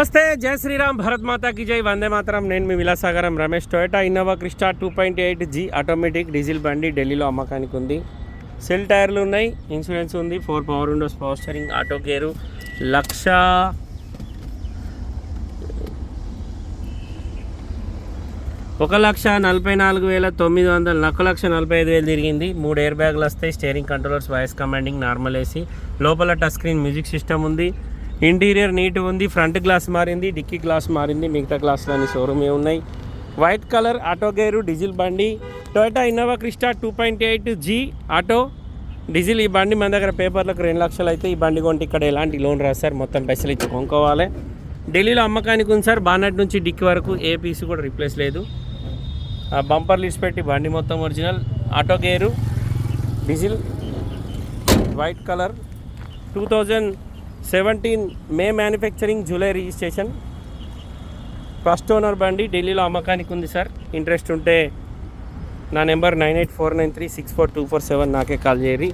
నమస్తే జై శ్రీరామ్ భరత్ మాతాకి జై. వందే మాతరం. నేను మీ Vilasagaram Ramesh. Toyota Innova Crysta two point eight G automatic diesel బండి ఢిల్లీలో అమ్మకానికి ఉంది. సెల్ టైర్లు ఉన్నాయి ఇన్సూరెన్స్ ఉంది four power windows power steering auto gear lakh ఒక లక్ష నలభై నాలుగు వేల తొమ్మిది వందలు ఒక లక్ష నలభై ఐదు వేలు తిరిగింది. మూడు ఎయిర్ బ్యాగులు వస్తాయి steering controllers voice commanding normal AC. లోపల టచ్ స్క్రీన్ మ్యూజిక్ సిస్టమ్ ఉంది. ఇంటీరియర్ నీట్ ఉంది ఫ్రంట్ గ్లాస్ మారింది డిక్కీ గ్లాస్ మారింది మిగతా గ్లాసులన్నీ షోరూమే ఉన్నాయి. White colour auto gear diesel బండి Toyota Innova Crysta two point eight G auto. Diesel ఈ బండి మన దగ్గర పేపర్లకు రెండు లక్షలు అయితే ఈ బండి కొంటే ఇక్కడ ఎలాంటి లోన్ రాదు సార్ మొత్తం పైసలు ఇచ్చి కొనుక్కోవాలి. ఢిల్లీలో అమ్మకానికి ఉంది సార్ బానట్ నుంచి డిక్కి వరకు ఏ పీస్ కూడా రీప్లేస్ లేదు. ఆ బంపర్ లిస్ట్ పెట్టి బండి మొత్తం original auto gear diesel white colour two thousand seventeen May manufacturing July registration. First owner బండి ఢిల్లీలో అమ్మకానికి ఉంది సార్. ఇంట్రెస్ట్ ఉంటే నా number nine eight four nine three six four two four seven నాకే కాల్ చేయరి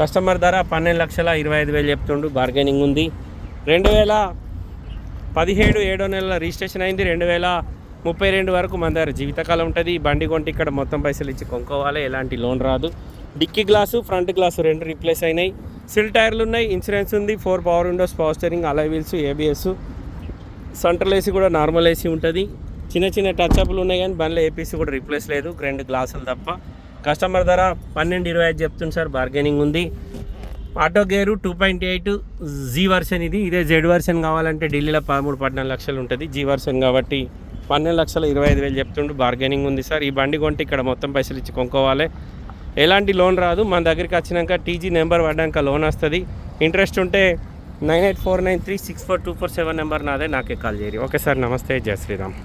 కస్టమర్ ధర పన్నెండు లక్షల ఇరవై ఐదు వేలు చెప్తుండు. బార్గెనింగ్ ఉంది. రెండు వేల పదిహేడు ఏడో నెలల రిజిస్ట్రేషన్ అయింది. రెండు వేల ముప్పై రెండు వరకు మన దగ్గర జీవితకాలం ఉంటుంది. బండి కొంటే ఇక్కడ మొత్తం పైసలు ఇచ్చి కొనుక్కోవాలి. ఎలాంటి లోన్ రాదు. డిక్కీ గ్లాసు ఫ్రంట్ గ్లాసు రెండు రీప్లేస్ అయినాయి. సిల్ టైర్లు ఉన్నాయి ఇన్సూరెన్స్ ఉంది four power windows power steering alloy wheels ABS central AC కూడా నార్మల్ ఏసీ ఉంటుంది. చిన్న చిన్న టచ్ అప్లు ఉన్నాయి కానీ బండ్లో ఏపీసీ కూడా రీప్లేస్ లేదు రెండు గ్లాసులు తప్ప. కస్టమర్ ధర పన్నెండు ఇరవై ఐదు చెప్తుంది సార్ బార్గెనింగ్ ఉంది. Auto gear two point eight G version ఇది. ఇదే జెడ్ వర్షన్ కావాలంటే ఢిల్లీలో పదమూడు పద్నాలుగు లక్షలు ఉంటుంది. జీ వర్షన్ కాబట్టి పన్నెండు లక్షల ఇరవై ఐదు వేలు చెప్తుండు బార్గెనింగ్ ఉంది సార్. ఈ బండి కొంటే ఇక్కడ మొత్తం పైసలు ఇచ్చి కొనుక్కోవాలి. ఎలాంటి లోన్ రాదు. మన దగ్గరికి వచ్చినాక టీజీ నెంబర్ పడ్డాక లోన్ వస్తుంది. ఇంట్రెస్ట్ ఉంటే nine eight four nine three six four two four seven number నాదే నాకే కాల్ చేయరు. ఓకే సార్ నమస్తే. జయ శ్రీరామ్.